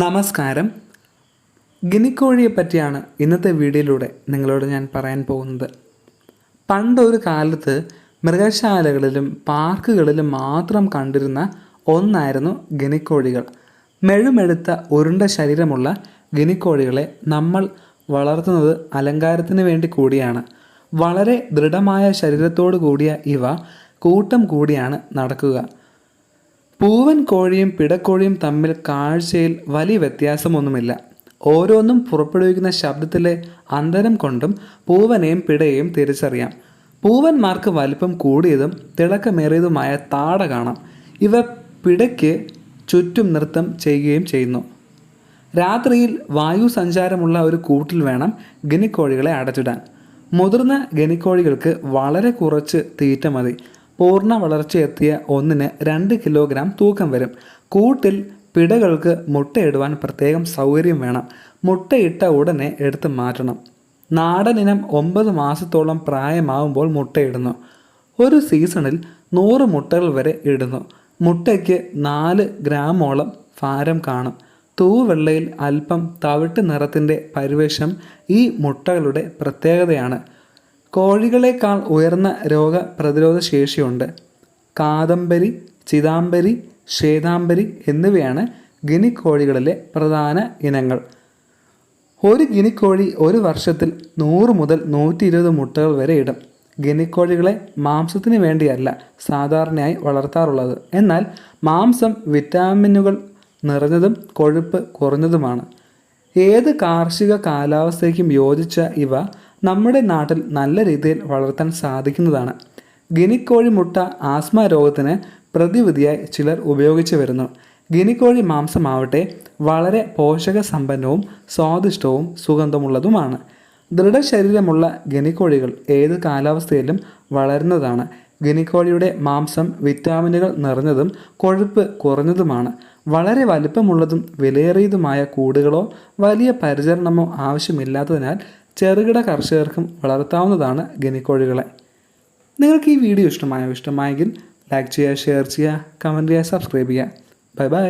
നമസ്കാരം. ഗിനിക്കോഴിയെ പറ്റിയാണ് ഇന്നത്തെ വീഡിയോയിലൂടെ നിങ്ങളോട് ഞാൻ പറയാൻ പോകുന്നത്. പണ്ടൊരു കാലത്ത് മൃഗശാലകളിലും പാർക്കുകളിലും മാത്രം കണ്ടിരുന്ന ഒന്നായിരുന്നു ഗിനിക്കോഴികൾ. മെഴുമെഴുത്ത ഉരുണ്ട ശരീരമുള്ള ഗിനിക്കോഴികളെ നമ്മൾ വളർത്തുന്നത് അലങ്കാരത്തിന് വേണ്ടി കൂടിയാണ്. വളരെ ദൃഢമായ ശരീരത്തോടു കൂടിയ ഇവ കൂട്ടം കൂടിയാണ് നടക്കുക. പൂവൻ കോഴിയും പിടക്കോഴിയും തമ്മിൽ കാഴ്ചയിൽ വലിയ വ്യത്യാസമൊന്നുമില്ല. ഓരോന്നും പുറപ്പെടുവിക്കുന്ന ശബ്ദത്തിലെ അന്തരം കൊണ്ടും പൂവനെയും പിടയെയും തിരിച്ചറിയാം. പൂവന്മാർക്ക് വലിപ്പം കൂടിയതും തിളക്കമേറിയതുമായ താട കാണാം. ഇവ പിടയ്ക്ക് ചുറ്റും നൃത്തം ചെയ്യുകയും ചെയ്യുന്നു. രാത്രിയിൽ വായു സഞ്ചാരമുള്ള ഒരു കൂട്ടിൽ വേണം ഗിനിക്കോഴികളെ അടച്ചിടാൻ. മുതിർന്ന ഗനിക്കോഴികൾക്ക് വളരെ കുറച്ച് തീറ്റ മതി. പൂർണ വളർച്ചയെത്തിയ ഒന്നിന് രണ്ട് കിലോഗ്രാം തൂക്കം വരും. കൂട്ടിൽ പിടകൾക്ക് മുട്ടയിടുവാൻ പ്രത്യേകം സൗകര്യം വേണം. മുട്ടയിട്ട ഉടനെ എടുത്ത് മാറ്റണം. നാടനിനം ഒമ്പത് മാസത്തോളം പ്രായമാവുമ്പോൾ മുട്ടയിടുന്നു. ഒരു സീസണിൽ നൂറ് മുട്ടകൾ വരെ ഇടുന്നു. മുട്ടയ്ക്ക് നാല് ഗ്രാമോളം ഭാരം കാണും. തൂവെള്ളയിൽ അല്പം തവിട്ട് നിറത്തിന്റെ പരിവേഷം ഈ മുട്ടകളുടെ പ്രത്യേകതയാണ്. കോഴികളേക്കാൾ ഉയർന്ന രോഗ പ്രതിരോധ ശേഷിയുണ്ട്. കാദംബരി ചിതാംബരി ശ്വേതാംബരി എന്നിവയാണ് ഗിനിക്കോഴികളിലെ പ്രധാന ഇനങ്ങൾ. ഒരു ഗിനിക്കോഴി ഒരു വർഷത്തിൽ നൂറ് മുതൽ നൂറ്റി ഇരുപത് മുട്ടകൾ വരെ ഇടും. ഗിനിക്കോഴികളെ മാംസത്തിന് വേണ്ടിയല്ല സാധാരണയായി വളർത്താറുള്ളത്. എന്നാൽ മാംസം വിറ്റാമിനുകൾ നിറഞ്ഞതും കൊഴുപ്പ് കുറഞ്ഞതുമാണ്. ഏത് കാർഷിക കാലാവസ്ഥയ്ക്കും യോജിച്ച ഇവ നമ്മുടെ നാട്ടിൽ നല്ല രീതിയിൽ വളർത്താൻ സാധിക്കുന്നതാണ്. ഗിനിക്കോഴി മുട്ട ആസ്മ രോഗത്തിന് പ്രതിവിധിയായി ചിലർ ഉപയോഗിച്ചു വരുന്നു. ഗിനിക്കോഴി മാംസമാവട്ടെ വളരെ പോഷക സമ്പന്നവും സ്വാദിഷ്ടവും സുഗന്ധമുള്ളതുമാണ്. ദൃഢശരീരമുള്ള ഗിനിക്കോഴികൾ ഏത് കാലാവസ്ഥയിലും വളരുന്നതാണ്. ഗിനിക്കോഴിയുടെ മാംസം വിറ്റാമിനുകൾ നിറഞ്ഞതും കൊഴുപ്പ് കുറഞ്ഞതുമാണ്. വളരെ വലിപ്പമുള്ളതും വിലയേറിയതുമായ കൂടുകളോ വലിയ പരിചരണമോ ആവശ്യമില്ലാത്തതിനാൽ ചെറുകിട കർഷകർക്കും വളർത്താവുന്നതാണ് ഗനിക്കോഴികളെ. നിങ്ങൾക്ക് ഈ വീഡിയോ ഇഷ്ടമായോ? ഇഷ്ടമായെങ്കിൽ ലൈക്ക് ചെയ്യുക ഷെയർ ചെയ്യുക കമന്റ് ചെയ്യുക സബ്സ്ക്രൈബ് ചെയ്യുക. Bye bye